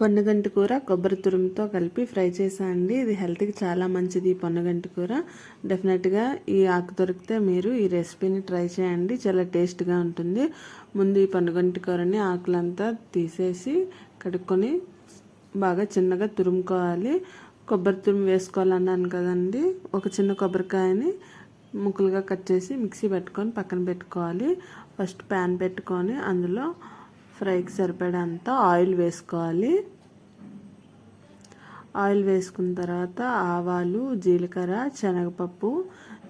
పొన్నగంటి కూర కొబ్బరి తురుముతో కలిపి ఫ్రై చేసా అండి. ఇది హెల్త్కి చాలా మంచిది ఈ పొన్నగంటి కూర. డెఫినెట్గా ఈ ఆకు దొరికితే మీరు ఈ రెసిపీని ట్రై చేయండి. చాలా టేస్ట్గా ఉంటుంది. ముందు ఈ పొన్నగంటి కూరని ఆకులంతా తీసేసి కడుక్కొని బాగా చిన్నగా తురుముకోవాలి. కొబ్బరి తురుము వేసుకోవాలన్నాను కదండి. ఒక చిన్న కొబ్బరికాయని ముక్కలుగా కట్ చేసి మిక్సీ పెట్టుకొని పక్కన పెట్టుకోవాలి. ఫస్ట్ ప్యాన్ పెట్టుకొని అందులో ఫ్రైకి సరిపడంత ఆయిల్ వేసుకోవాలి. ఆయిల్ వేసుకున్న తర్వాత ఆవాలు జీలకర్ర శనగపప్పు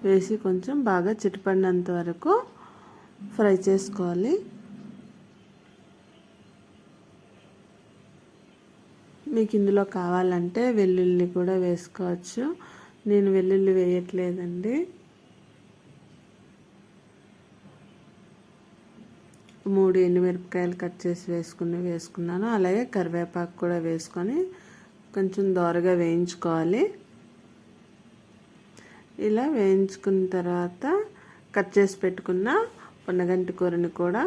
వేసి కొంచెం బాగా చిటపడినంత వరకు ఫ్రై చేసుకోవాలి. మీకు ఇందులో కావాలంటే వెల్లుల్లి కూడా వేసుకోవచ్చు. నేను వెల్లుల్లి వేయట్లేదండి. మూడు ఎండుమిరపకాయలు కట్ చేసి వేసుకుని వేసుకున్నాను. అలాగే కరివేపాకు కూడా వేసుకొని కొంచెం దోరగా వేయించుకోవాలి. ఇలా వేయించుకున్న తర్వాత కట్ చేసి పెట్టుకున్న పొన్నగంటి కూరని కూడా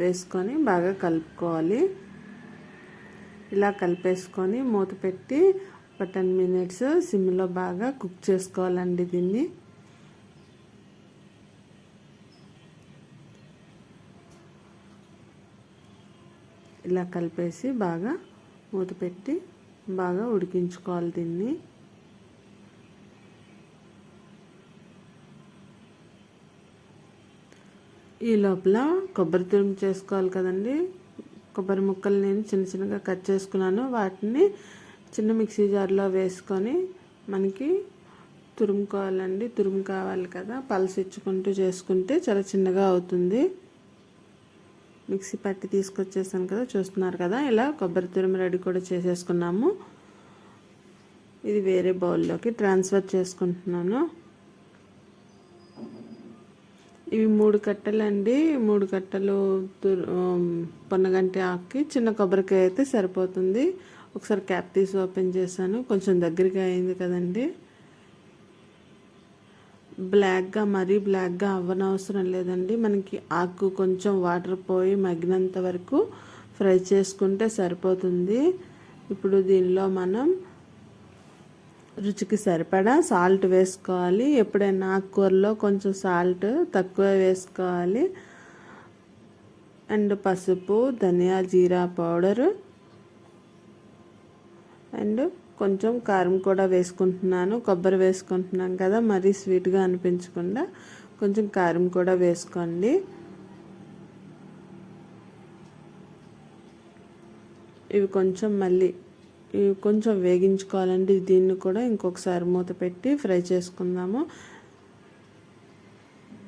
వేసుకొని బాగా కలుపుకోవాలి. ఇలా కలిపేసుకొని మూత పెట్టి ఒక టెన్ మినిట్స్ సిమ్లో బాగా కుక్ చేసుకోవాలండి దీన్ని. ఇలా కలిపేసి బాగా మూత పెట్టి బాగా ఉడికించుకోవాలి దీన్ని. ఈ లోపల కొబ్బరి తురుము చేసుకోవాలి కదండి. కొబ్బరి ముక్కలు నేను చిన్న చిన్నగా కట్ చేసుకున్నాను. వాటిని చిన్న మిక్సీ జార్లో వేసుకొని మనకి తురుముకోవాలండి. తురుము కావాలి కదా. పల్స్ ఇచ్చుకుంటూ చేసుకుంటే చాలా చిన్నగా అవుతుంది. మిక్సీ పట్టి తీసుకొచ్చేసాను కదా చూస్తున్నారు కదా ఇలా కొబ్బరి తురుము రెడీ కూడా చేసేసుకున్నాము. ఇది వేరే బౌల్లోకి ట్రాన్స్ఫర్ చేసుకుంటున్నాను. ఇవి మూడు కట్టలండి. మూడు కట్టలు పొన్నగంటి ఆకుకి చిన్న కొబ్బరికాయ అయితే సరిపోతుంది. ఒకసారి క్యాప్ తీసి ఓపెన్ చేశాను. కొంచెం దగ్గరగా అయింది కదండి. బ్లాక్గా మరీ బ్లాక్గా అవ్వనవసరం లేదండి. మనకి ఆకు కొంచెం వాటర్ పోయి మగ్గినంత వరకు ఫ్రై చేసుకుంటే సరిపోతుంది. ఇప్పుడు దీనిలో మనం రుచికి సరిపడా సాల్ట్ వేసుకోవాలి. ఎప్పుడైనా ఆకుకూరలో కొంచెం సాల్ట్ తక్కువ వేసుకోవాలి. అండ్ పసుపు ధనియా జీరా పౌడరు. అండ్ కొంచెం కారం కూడా వేసుకుంటున్నాను కొబ్బరి వేసుకుంటున్నాం కదా మరీ స్వీట్గా అనిపించకుండా కొంచెం కారం కూడా వేసుకోండి. ఇవి కొంచెం మళ్ళీ ఇవి కొంచెం వేగించుకోవాలండి దీన్ని కూడా ఇంకొకసారి మూత పెట్టి ఫ్రై చేసుకుందాము.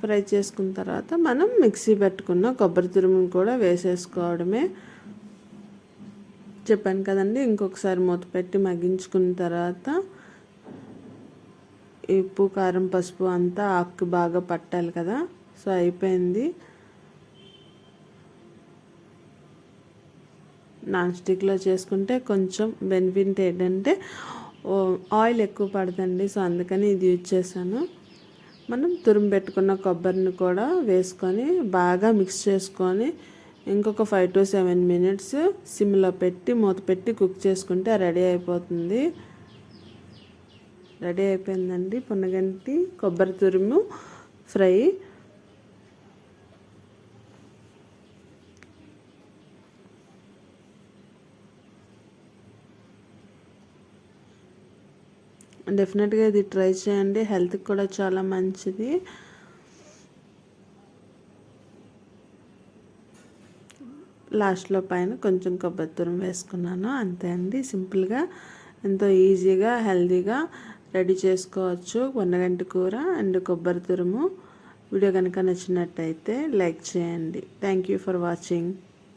ఫ్రై చేసుకున్న తర్వాత మనం మిక్సీ పెట్టుకున్న కొబ్బరి తురుము కూడా వేసేసుకోవడమే. చెప్పాను కదండి ఇంకొకసారి మూత పెట్టి మగ్గించుకున్న తర్వాత ఉప్పు కారం పసుపు అంతా ఆకు బాగా పట్టాలి కదా సో అయిపోయింది. నాన్ స్టిక్లో చేసుకుంటే కొంచెం బెనిఫిట్ ఏంటంటే ఆయిల్ ఎక్కువ పడుతుంది సో అందుకని ఇది యూజ్ చేశాను. మనం తురుము పెట్టుకున్న కొబ్బరిని కూడా వేసుకొని బాగా మిక్స్ చేసుకొని ఇంకొక ఫైవ్ టు సెవెన్ మినిట్స్ సిమ్లో పెట్టి మూత పెట్టి కుక్ చేసుకుంటే రెడీ అయిపోతుంది. రెడీ అయిపోయిందండి. పునగంటి కొబ్బరి తురుము ఫ్రై. డెఫినెట్గా ఇది ట్రై చేయండి. హెల్త్కి కూడా చాలా మంచిది. లాస్ట్లో పైన కొంచెం కొబ్బరి తురుము వేసుకున్నాను. అంతే అండి. సింపుల్గా ఎంతో ఈజీగా హెల్తీగా రెడీ చేసుకోవచ్చు. వన్నగంటి కూర అండ్ కొబ్బరి తురుము. వీడియో కనుక నచ్చినట్టయితే లైక్ చేయండి. Thank you for watching.